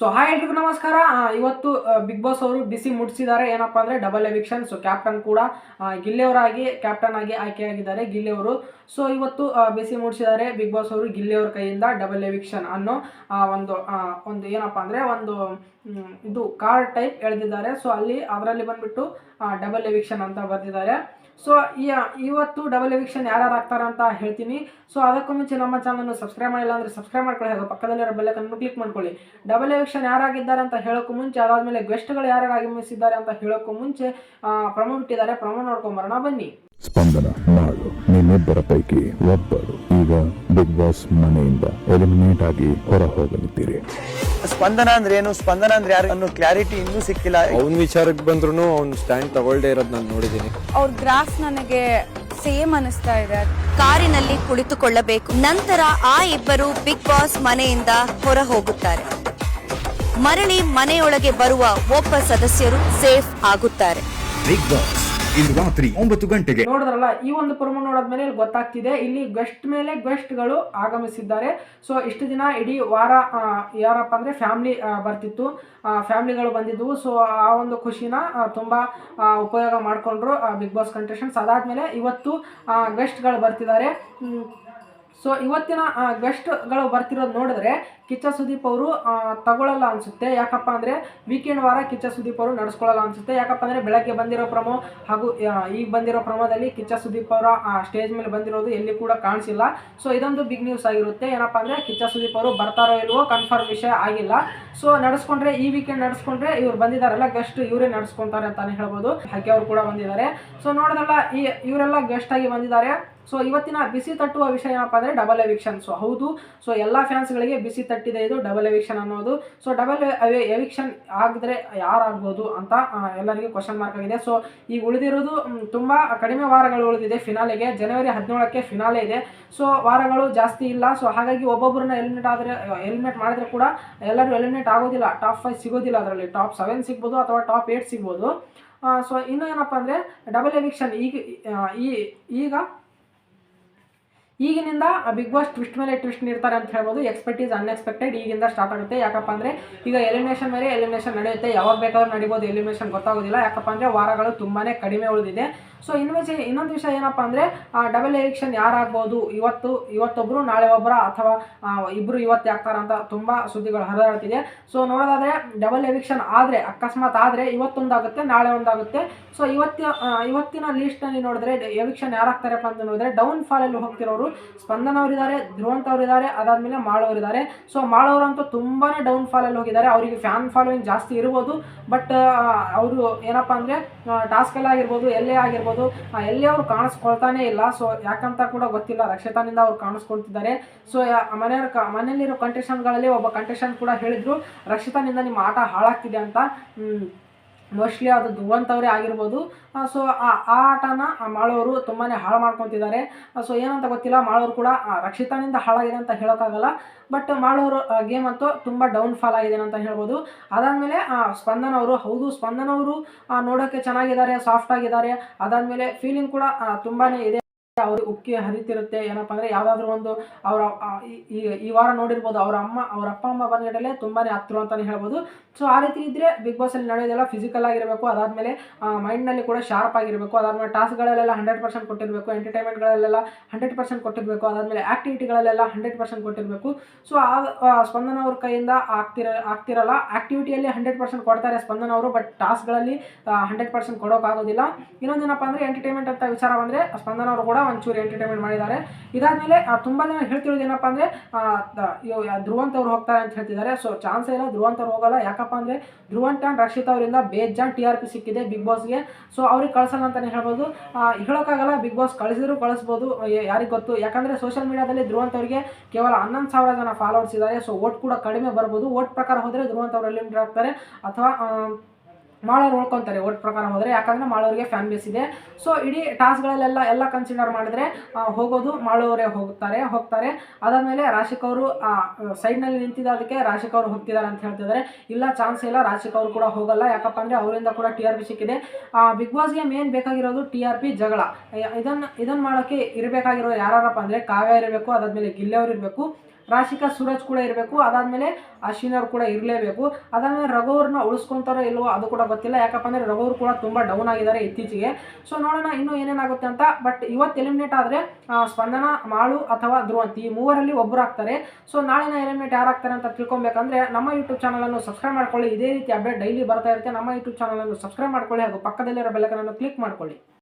So hi ಎಲ್ರಿಗೂ ನಮಸ್ಕಾರ. ಇವತ್ತು ಬಿಗ್ ಬಾಸ್ ಅವರು ಬಿಸಿ ಮುಟ್ಟಿಸಿದ್ದಾರೆ ಏನಪ್ಪ ಅಂದರೆ ಡಬಲ್ ಎವಿಕ್ಷನ್ ಸೊ ಕ್ಯಾಪ್ಟನ್ ಕೂಡ ಗಿಲ್ಲೆಯವರಾಗಿ ಕ್ಯಾಪ್ಟನ್ ಆಗಿ ಆಯ್ಕೆಯಾಗಿದ್ದಾರೆ ಗಿಲ್ಲೆಯವರು. ಸೊ ಇವತ್ತು ಬಿಸಿ ಮುಟ್ಟಿಸಿದ್ದಾರೆ ಬಿಗ್ ಬಾಸ್ ಅವರು ಗಿಲ್ಲೆಯವ್ರ ಕೈಯಿಂದ ಡಬಲ್ ಎವಿಕ್ಷನ್ ಅನ್ನೋ ಒಂದು ಒಂದು ಏನಪ್ಪ ಅಂದರೆ ಒಂದು ಇದು ಕಾರ್ಡ್ ಟೈಪ್ ಎಳೆದಿದ್ದಾರೆ. ಸೊ ಅಲ್ಲಿ, ಅದರಲ್ಲಿ ಬಂದ್ಬಿಟ್ಟು ಡಬಲ್ ಎವಿಕ್ಷನ್ ಅಂತ ಬರೆದಿದ್ದಾರೆ. ಸೊ ಇವತ್ತು ಡಬಲ್ ಎವಿಕ್ಷನ್ ಯಾರ್ಯಾರು ಆಗ್ತಾರೆ ಅಂತ ಹೇಳ್ತೀನಿ. ಸೊ ಅದಕ್ಕೂ ಮುಂಚೆ ನಮ್ಮ ಚಾನಲ್ನ ಸಬ್ಸ್ಕ್ರೈಬ್ ಮಾಡಿಲ್ಲ ಅಂದರೆ ಸಬ್ಸ್ಕ್ರೈಬ್ ಮಾಡ್ಕೊಳ್ಳಿ. ಹಾಗೂ ಪಕ್ಕದಲ್ಲಿರೋ ಬೆಲ್ಲಕನ್ನು ಕ್ಲಿಕ್ ಮಾಡ್ಕೊಳ್ಳಿ. ಡಬಲ್ ಎವಿಕ್ಷನ್ ಯಾರಾಗಿದ್ದಾರೆ ಅಂತ ಹೇಳೋಕ್ಕೂ ಮುಂಚೆ, ಅದಾದಮೇಲೆ ಗೆಸ್ಟ್ಗಳು ಯಾರ್ಯಾರು ಆಗಮಿಸಿದ್ದಾರೆ ಅಂತ ಹೇಳೋಕ್ಕೂ ಮುಂಚೆ ಪ್ರಮೋ ಬಿಟ್ಟಿದ್ದಾರೆ ಪ್ರಮೋ ನೋಡ್ಕೊಂಬರೋಣ ಬನ್ನಿ. ಸ್ಪಂದನ ನಾಳು ನಿನ್ನಿಬ್ಬರ ಪೈಕಿ ಒಬ್ಬರು ಈಗ ಬಿಗ್ ಬಾಸ್ ಮನೆಯಿಂದ. ಎಲಿಮಿನೇಟ್ ಆಗಿ ಹೊರ ಹೋಗಲಿದ್ದೀರಿ ಸ್ಪಂದನ ಅಂದ್ರೆ ಏನು? ಸ್ಪಂದನ ಅಂದ್ರೆ ಯಾರು? ಅನ್ನೋ ಕ್ಲಾರಿಟಿ ಇನ್ನೂ ಸಿಕ್ಕಿಲ್ಲ. ಅವ್ನ ವಿಚಾರಕ್ಕೆ ಬಂದ್ರು ಅವ್ನು ಸ್ಟ್ಯಾಂಡ್ ತಗೊಳ್ದೇ ಇರೋದು ನಾನು ನೋಡಿದ್ದೀನಿ ಅವ್ರ ಗ್ರಾಫ್ ನನಗೆ ಸೇಮ್ ಅನಿಸ್ತಾ ಇದೆ. ಕಾರಿನಲ್ಲಿ ಕುಳಿತುಕೊಳ್ಳಬೇಕು. ನಂತರ ಆ ಇಬ್ಬರು ಬಿಗ್ ಬಾಸ್ ಮನೆಯಿಂದ ಹೊರ ಹೋಗುತ್ತಾರೆ ಮರಳಿ ಮನೆಯೊಳಗೆ ಬರುವ ಒಬ್ಬ ಸದಸ್ಯರು ಸೇಫ್ ಆಗುತ್ತಾರೆ. ಬಿಗ್ ಬಾಸ್ ಇಂದು ರಾತ್ರಿ ಒಂಬತ್ತು ಗಂಟೆಗೆ. ನೋಡಿದ್ರಲ್ಲ, ಈ ಒಂದು ಪ್ರಮೋ ನೋಡಿದ್ಮೇಲೆ ಗೊತ್ತಾಗ್ತಿದೆ. ಇಲ್ಲಿ ಗೆಸ್ಟ್ ಮೇಲೆ ಗೆಸ್ಟ್ಗಳು ಆಗಮಿಸಿದ್ದಾರೆ. ಸೊ ಇಷ್ಟು ದಿನ ಇಡೀ ವಾರ ಯಾರಪ್ಪ ಅಂದ್ರೆ ಫ್ಯಾಮಿಲಿ ಬರ್ತಿತ್ತು. ಫ್ಯಾಮಿಲಿಗಳು ಬಂದಿದ್ವು. ಸೊ ಆ ಒಂದು ಖುಷಿನ ತುಂಬಾ ಉಪಯೋಗ ಮಾಡಿಕೊಂಡ್ರು ಬಿಗ್ ಬಾಸ್ ಕಂಟೆಸ್ಟೆಂಟ್ಸ್ ಅದಾದ್ಮೇಲೆ ಇವತ್ತು ಗೆಸ್ಟ್ಗಳು ಬರ್ತಿದ್ದಾರೆ. ಸೊ ಇವತ್ತಿನ ಗೆಸ್ಟ್ಗಳು ಬರ್ತಿರೋದು ನೋಡಿದ್ರೆ ಕಿಚ್ಚ ಸುದೀಪ್ ಅವರು ತಗೊಳ್ಳಲ್ಲ ಅನಿಸುತ್ತೆ. ಯಾಕಪ್ಪ ಅಂದರೆ ವೀಕೆಂಡ್ ವಾರ ಕಿಚ್ಚ ಸುದೀಪ್ ಅವರು ನಡೆಸ್ಕೊಳ್ಳಲ್ಲ ಅನಿಸುತ್ತೆ. ಯಾಕಪ್ಪ ಅಂದರೆ ಬೆಳಗ್ಗೆ ಬಂದಿರೋ ಪ್ರಮೋ ಹಾಗೂ ಈಗ ಬಂದಿರೋ ಪ್ರಮೋದಲ್ಲಿ ಕಿಚ್ಚ ಸುದೀಪ್ ಅವರ ಸ್ಟೇಜ್ ಮೇಲೆ ಬಂದಿರೋದು ಎಲ್ಲಿ ಕೂಡ ಕಾಣಿಸಿಲ್ಲ. ಸೊ ಇದೊಂದು ಬಿಗ್ ನ್ಯೂಸ್ ಆಗಿರುತ್ತೆ. ಏನಪ್ಪ ಅಂದರೆ ಕಿಚ್ಚ ಸುದೀಪ್ ಅವರು ಬರ್ತಾರೋ ಇಲ್ವೋ ಕನ್ಫರ್ಮ್ ವಿಷಯ ಆಗಿಲ್ಲ. ಸೊ ನಡೆಸ್ಕೊಂಡ್ರೆ ಈ ವೀಕೆಂಡ್ ನಡೆಸ್ಕೊಂಡ್ರೆ ಇವ್ರು ಬಂದಿದ್ದಾರಲ್ಲ ಗೆಸ್ಟ್ ಇವರೇ ನಡೆಸ್ಕೊಂತಾರೆ ಅಂತಾನೆ ಹೇಳ್ಬೋದು. ಹಾಗೆ ಅವರು ಕೂಡ ಬಂದಿದ್ದಾರೆ. ಸೊ ನೋಡೋದಲ್ಲ, ಈ, ಇವರೆಲ್ಲ ಗೆಸ್ಟ್ ಆಗಿ ಬಂದಿದ್ದಾರೆ. ಸೊ ಇವತ್ತಿನ ಬಿಸಿ ತಟ್ಟುವ ವಿಷಯ ಏನಪ್ಪ ಅಂದರೆ ಡಬಲ್ ಎವಿಕ್ಷನ್ ಸೊ ಹೌದು. ಸೊ ಎಲ್ಲ ಫ್ಯಾನ್ಸ್ಗಳಿಗೆ ಬಿಸಿ ತಟ್ಟಿದೆ ಇದು ಡಬಲ್ ಎವಿಕ್ಷನ್ ಅನ್ನೋದು. ಸೊ ಡಬಲ್ ಎವಿಕ್ಷನ್ ಆಗಿದ್ರೆ ಯಾರಾಗ್ಬೋದು ಅಂತ ಎಲ್ಲರಿಗೂ ಕ್ವಶನ್ ಮಾರ್ಕ್ ಆಗಿದೆ. ಸೊ ಈಗ ಉಳಿದಿರೋದು ತುಂಬ ಕಡಿಮೆ ವಾರಗಳು ಉಳಿದಿದೆ ಫಿನಾಲೆಗೆ ಜನವರಿ ಹದಿನೇಳಕ್ಕೆ ಫಿನಾಲೆ ಇದೆ. ಸೊ ವಾರಗಳು ಜಾಸ್ತಿ ಇಲ್ಲ. ಸೊ ಹಾಗಾಗಿ ಒಬ್ಬೊಬ್ಬರನ್ನ ಎಲಿಮಿನೇಟ್ ಆದರೆ ಎಲಿಮಿನೇಟ್ ಮಾಡಿದ್ರೆ ಕೂಡ ಎಲ್ಲರೂ ಎಲಿಮಿನೇಟ್ ಆಗೋದಿಲ್ಲ. ಟಾಪ್ ಫೈವ್ ಸಿಗೋದಿಲ್ಲ ಅದರಲ್ಲಿ. ಟಾಪ್ ಸೆವೆನ್ ಸಿಗ್ಬೋದು ಅಥವಾ ಟಾಪ್ ಏಯ್ಟ್ ಸಿಗ್ಬೋದು. ಸೊ ಇನ್ನೂ ಏನಪ್ಪ ಅಂದರೆ ಡಬಲ್ ಎವಿಕ್ಷನ್ ಈಗ ಈ, ಈಗ ಈಗಿನಿಂದ ಬಿಗ್ ಬಾಸ್ ಟ್ವಿಸ್ಟ್ ಮೇಲೆ ಟ್ವಿಸ್ಟ್ ನೀಡ್ತಾರೆ ಅಂತ ಹೇಳ್ಬೋದು. ಎಕ್ಸ್ಪೆಕ್ಟ್ ಈಸ್ ಅನ್ಎಕ್ಸ್ಪೆಕ್ಟೆಡ್ ಈಗಿಂದ ಸ್ಟಾರ್ಟ್ ಆಗುತ್ತೆ. ಯಾಕಪ್ಪ ಅಂದರೆ ಈಗ ಎಲಿಮಿನೇಷನ್ ಮೇಲೆ ಎಲಿಮಿನೇಷನ್ ನಡೆಯುತ್ತೆ. ಯಾವಾಗ ಬೇಕಾದ್ರೂ ನಡಿಬೋದು. ಎಲಿಮಿನೇಷನ್ ಗೊತ್ತಾಗೋದಿಲ್ಲ. ಯಾಕಪ್ಪ ಅಂದರೆ ವಾರಗಳು ತುಂಬಾ ಕಡಿಮೆ ಉಳಿದಿದೆ. ಸೊ ಇನ್ನು ವಿಷಯ ಇನ್ನೊಂದು ವಿಷಯ ಏನಪ್ಪ ಅಂದರೆ ಡಬಲ್ ಎಲೆಕ್ಷನ್ ಯಾರಾಗ್ಬೋದು? ಇವತ್ತು ಇವತ್ತೊಬ್ಬರು ನಾಳೆ ಒಬ್ಬರ ಅಥವಾ ಇಬ್ಬರು ಇವತ್ತು ಆಗ್ತಾರಂತ ತುಂಬ ಸುದ್ದಿಗಳು ಹರಿದಾಡ್ತಿದೆ. ಸೊ ನೋಡೋದಾದರೆ ಡಬಲ್ ಎಲೆಕ್ಷನ್ ಆದರೆ, ಅಕಸ್ಮಾತ್ ಆದರೆ ಇವತ್ತೊಂದಾಗುತ್ತೆ, ನಾಳೆ ಒಂದಾಗುತ್ತೆ. ಸೊ ಇವತ್ತಿನ ಇವತ್ತಿನ ಲೀಸ್ಟ್ನಲ್ಲಿ ನೋಡಿದ್ರೆ ಎವಿಕ್ಷನ್ ಯಾರಾಗ್ತಾರಪ್ಪ ಅಂತ ನೋಡಿದ್ರೆ ಡೌನ್ ಫಾಲಲ್ಲಿ ಹೋಗ್ತಿರೋರು ಸ್ಪಂದನ ಅವರಿದ್ದಾರೆ, ಧ್ರುವಂತ್ ಅವರಿದ್ದಾರೆ, ಅದಾದಮೇಲೆ ಮಾಳವರಿದ್ದಾರೆ ಸೊ ಮಾಳವರಂತೂ ತುಂಬಾ ಡೌನ್ ಫಾಲಲ್ಲಿ ಹೋಗಿದ್ದಾರೆ. ಅವರಿಗೆ ಫ್ಯಾನ್ ಫಾಲೋಯಿಂಗ್ ಜಾಸ್ತಿ ಇರ್ಬೋದು. ಬಟ್ ಅವರು ಏನಪ್ಪ ಅಂದರೆ ಟಾಸ್ಕಲ್ಲಿ ಆಗಿರ್ಬೋದು, ಎಲ್ಲೇ ಆಗಿರ್ಬೋದು ಆ, ಎಲ್ಲಿ ಅವರು ಕಾಣಿಸ್ಕೊಳ್ತಾನೆ ಇಲ್ಲ. ಸೊ ಯಾಕಂತ ಕೂಡ ಗೊತ್ತಿಲ್ಲ. ರಕ್ಷಿತಾನಿಂದ ಅವ್ರು ಕಾಣಿಸ್ಕೊಳ್ತಿದ್ದಾರೆ. ಸೊ ಮನೆಯವ್ರ ಮನೆಯಲ್ಲಿರೋ ಕಂಟೆಷನ್ಗಳಲ್ಲಿ ಒಬ್ಬ ಕಂಟೆಷನ್ ಕೂಡ ಹೇಳಿದ್ರು. ರಕ್ಷಿತಾನಿಂದ ನಿಮ್ಮ ಆಟ ಹಾಳಾಗ್ತಿದೆ ಅಂತ. ಮೋಸ್ಟ್ಲಿ ಅದು ಧ್ರುವಂತ್ ಅವರೇ ಆಗಿರ್ಬೋದು ಸೊ ಆ ಆಟನ ಮಾಳವರು ತುಂಬಾ ಹಾಳು ಮಾಡ್ಕೊತಿದ್ದಾರೆ. ಸೊ ಏನಂತ ಗೊತ್ತಿಲ್ಲ, ಮಾಳವರು ಕೂಡ ರಕ್ಷಿತಾನಿಂದ ಹಾಳಾಗಿದೆ ಅಂತ ಹೇಳೋಕ್ಕಾಗಲ್ಲ. ಬಟ್ ಮಾಳವರು ಗೇಮ್ ಅಂತೂ ತುಂಬ ಡೌನ್ ಫಾಲ್ ಆಗಿದೆ ಅಂತ ಹೇಳ್ಬೋದು. ಅದಾದಮೇಲೆ ಸ್ಪಂದನ ಅವರು, ಹೌದು ಸ್ಪಂದನವರು ನೋಡೋಕ್ಕೆ ಚೆನ್ನಾಗಿದ್ದಾರೆ ಸಾಫ್ಟ್ ಆಗಿದ್ದಾರೆ. ಅದಾದಮೇಲೆ ಫೀಲಿಂಗ್ ಕೂಡ ತುಂಬಾ ಇದೆ. ಅವರು ಉಕ್ಕಿ ಹರಿತಿರುತ್ತೆ ಏನಪ್ಪ ಅಂದರೆ ಯಾವುದಾದ್ರೂ ಒಂದು ಅವರ ಈ ಈ ವಾರ ನೋಡಿರ್ಬೋದು ಅವ್ರ ಅಮ್ಮ ಅವ್ರ ಅಪ್ಪ ಅಮ್ಮ ಬಂದ್ಗಡಲೆ ತುಂಬಾ ಹತ್ರ ಅಂತಲೇ ಹೇಳ್ಬೋದು. ಸೊ ಆ ರೀತಿ ಇದ್ದರೆ ಬಿಗ್ ಬಾಸಲ್ಲಿ ನಡೆಯೋದೆಲ್ಲ ಫಿಸಿಕಲ್ ಆಗಿರಬೇಕು ಅದಾದಮೇಲೆ ಮೈಂಡ್ನಲ್ಲಿ ಕೂಡ ಶಾರ್ಪ್ ಆಗಿರಬೇಕು ಅದಾದಮೇಲೆ ಟಾಸ್ಕ್ಗಳಲ್ಲೆಲ್ಲ ಹಂಡ್ರೆಡ್ ಪರ್ಸೆಂಟ್ ಕೊಟ್ಟಿರಬೇಕು ಎಂಟರ್ಟೈನ್ಮೆಂಟ್ಗಳಲ್ಲೆಲ್ಲ ಹಂಡ್ರೆಡ್ ಪರ್ಸೆಂಟ್ ಕೊಟ್ಟಿರಬೇಕು ಅದಾದಮೇಲೆ ಆ್ಯಕ್ಟಿವಿಟಿಗಳಲ್ಲೆಲ್ಲ ಹಂಡ್ರೆಡ್ ಪರ್ಸೆಂಟ್ ಕೊಟ್ಟಿರಬೇಕು. ಸೊ ಆ ಆ, ಸ್ಪಂದನ ಅವ್ರ ಕೈಯಿಂದ ಆಗ್ತಿರ ಆಗ್ತಿರಲ್ಲ. ಆ್ಯಕ್ಟಿವಿಟಿಯಲ್ಲಿ ಹಂಡ್ರೆಡ್ ಪರ್ಸೆಂಟ್ ಕೊಡ್ತಾರೆ ಸ್ಪಂದನ ಅವರು ಬಟ್ ಟಾಸ್ಕ್ಗಳಲ್ಲಿ ಹಂಡ್ರೆಡ್ ಪರ್ಸೆಂಟ್ ಕೊಡೋಕ್ಕಾಗೋದಿಲ್ಲ ಇನ್ನೊಂದೇನಪ್ಪ ಅಂದರೆ ಎಂಟರ್ಟೈನ್ಮೆಂಟ್ ಅಂತ ವಿಚಾರ ಬಂದ್ರೆ ಸ್ಪಂದನ ಅವರು ಕೂಡ ಒಂಚೂರು ಎಂಟರ್ಟೈನ್ಮೆಂಟ್ ಮಾಡಿದ್ದಾರೆ. ಇದಾದಮೇಲೆ ತುಂಬ ಜನ ಹೇಳ್ತಿರೋದು ಏನಪ್ಪ ಅಂದರೆ ಧ್ರುವಂತ ಅವ್ರು ಹೋಗ್ತಾರೆ ಅಂತ ಹೇಳ್ತಿದ್ದಾರೆ. ಸೊ ಚಾನ್ಸೇ ಇಲ್ಲ ಧ್ರುವಂತ್ ಅವ್ರು ಹೋಗಲ್ಲ. ಯಾಕಪ್ಪ ಅಂದರೆ, ಧ್ರುವಂತ ಆ್ಯಂಡ್ ರಕ್ಷಿತ್ ಅವರಿಂದ ಬೇಜಾನ್ ಟಿ ಆರ್ ಪಿ ಸಿಕ್ಕಿದೆ ಬಿಗ್ ಬಾಸ್ಗೆ ಸೊ ಅವ್ರಿಗೆ ಕಳ್ಸಲ್ಲ ಅಂತಲೇ ಹೇಳ್ಬೋದು. ಹೇಳೋಕ್ಕಾಗಲ್ಲ ಬಿಗ್ ಬಾಸ್ ಕಳಿಸಿದ್ರು ಕಳಿಸ್ಬೋದು ಯಾರಿಗೆ ಗೊತ್ತು. ಯಾಕಂದರೆ ಸೋಷಿಯಲ್ ಮೀಡಿಯಾದಲ್ಲಿ ಧ್ರುವಂತ ಅವರಿಗೆ ಕೇವಲ ಹನ್ನೊಂದು ಸಾವಿರ ಜನ ಫಾಲೋವರ್ಸ್ ಇದ್ದಾರೆ. ಸೊ ಓಟ್ ಕೂಡ ಕಡಿಮೆ ಬರ್ಬೋದು. ಓಟ್ ಪ್ರಕಾರ ಹೋದರೆ ಧ್ರುವಂತ ಅವರು ಎಲಿಮಿನೇಟ್ ಆಗ್ತಾರೆ. ಅಥವಾ ಆ, ಮಾಳೋರು ಉಳ್ಕೊತಾರೆ ಓಟ್ ಪ್ರಕಾರ ಹೋದರೆ ಯಾಕಂದರೆ ಮಾಳೋರಿಗೆ ಫ್ಯಾನ್ ಬೇಸ್ ಇದೆ. ಸೊ ಇಡೀ ಟಾಸ್ಕ್ಗಳಲ್ಲೆಲ್ಲ ಎಲ್ಲ ಕನ್ಸಿಡರ್ ಮಾಡಿದ್ರೆ ಹೋಗೋದು ಮಾಳೋರೇ ಹೋಗ್ತಾರೆ ಹೋಗ್ತಾರೆ. ಅದಾದಮೇಲೆ ರಾಶಿಕ್ ಅವರು ಸೈಡ್ನಲ್ಲಿ ನಿಂತಿದ್ದಕ್ಕೆ ರಾಶಿಕ್ ಅವರು ಹೋಗ್ತಿದ್ದಾರೆ ಅಂತ ಹೇಳ್ತಿದ್ದಾರೆ. ಇಲ್ಲ ಚಾನ್ಸ್ ಇಲ್ಲ ರಾಶಿಕ್ ಅವರು ಕೂಡ ಹೋಗಲ್ಲ. ಯಾಕಪ್ಪ ಅಂದರೆ ಅವರಿಂದ ಕೂಡ ಟಿ ಆರ್ ಪಿ ಸಿಕ್ಕಿದೆ. ಬಿಗ್ ಬಾಸ್ಗೆ ಮೇನ್ ಬೇಕಾಗಿರೋದು ಟಿ ಆರ್ ಪಿ ಜಗಳ. ಇದನ್ನು ಇದನ್ನು ಮಾಡೋಕ್ಕೆ ಇರಬೇಕಾಗಿರೋ ಯಾರಪ್ಪ ಅಂದರೆ ಕಾವ್ಯ ಇರಬೇಕು ಅದಾದಮೇಲೆ ಗಿಲ್ಲೆಯವರು ಇರಬೇಕು. ರಾಶಿಕಾ ಸೂರಜ್ ಕೂಡ ಇರಬೇಕು. ಅದಾದಮೇಲೆ ಅಶ್ವಿನ್ ಅವ್ರು ಕೂಡ ಇರಲೇಬೇಕು. ಅದಾದಮೇಲೆ ರಘುವ್ರನ್ನ ಉಳಿಸ್ಕೊಂತಾರೋ ಇಲ್ವೋ ಅದು ಕೂಡ ಗೊತ್ತಿಲ್ಲ. ಯಾಕಪ್ಪ ಅಂದರೆ ರಘುವ್ರು ಕೂಡ ತುಂಬ ಡೌನ್ ಆಗಿದ್ದಾರೆ ಇತ್ತೀಚೆಗೆ. ಸೊ ನೋಡೋಣ ಇನ್ನೂ ಏನೇನಾಗುತ್ತೆ ಅಂತ. ಬಟ್ ಇವತ್ತು ಎಲಿಮಿನೇಟ್ ಆದರೆ ಸ್ಪಂದನ, ಮಾಳು ಅಥವಾ ಧ್ರುವಂತಿ ಈ ಮೂವರಲ್ಲಿ ಒಬ್ಬರು ಆಗ್ತಾರೆ. ಸೊ ನಾಳಿನ ಎಲಿಮಿನೇಟ್ ಯಾರು ಆಗ್ತಾರೆ ಅಂತ ತಿಳ್ಕೊಬೇಕಂದ್ರೆ ನಮ್ಮ ಯೂಟ್ಯೂಬ್ ಚಾನಲನ್ನು ಸಬ್ಸ್ಕ್ರೈಬ್ ಮಾಡ್ಕೊಳ್ಳಿ. ಇದೇ ರೀತಿ ಅಪ್ಡೇಟ್ ಡೈಲಿ ಬರ್ತಾ ಇರುತ್ತೆ. ನಮ್ಮ ಯೂಟ್ಯೂಬ್ ಚಾನಲನ್ನು ಸಬ್ಸ್ಕ್ರೈಬ್ ಮಾಡ್ಕೊಳ್ಳಿ ಹಾಗೂ ಪಕ್ಕದಲ್ಲಿರೋ ಬೆಲ್ಲಕನನ್ನು ಕ್ಲಿಕ್ ಮಾಡ್ಕೊಳ್ಳಿ.